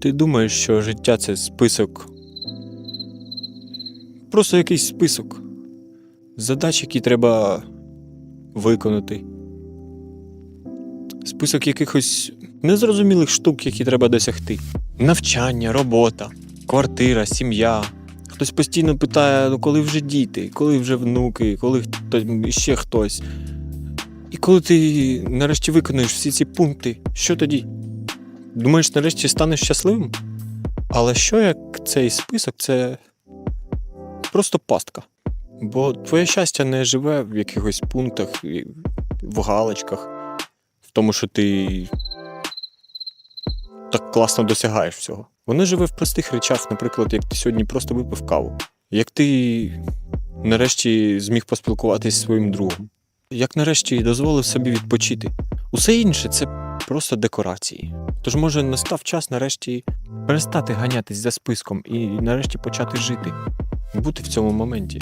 Ти думаєш, що життя це список. Просто якийсь список. Задач, які треба виконати. Список якихось незрозумілих штук, які треба досягти. Навчання, робота, квартира, сім'я. Хтось постійно питає, ну коли вже діти, коли вже внуки, коли хтось, ще хтось. І коли ти нарешті виконуєш всі ці пункти, що тоді? Думаєш, нарешті станеш щасливим? Але що як цей список це просто пастка. Бо твоє щастя не живе в якихось пунктах, в галочках, в тому, що ти так класно досягаєш всього. Воно живе в простих речах, наприклад, як ти сьогодні просто випив каву, як ти нарешті зміг поспілкуватися зі своїм другом, як нарешті дозволив собі відпочити. Усе інше це просто декорації. Тож, може, настав час нарешті перестати ганятись за списком і нарешті почати жити, бути в цьому моменті.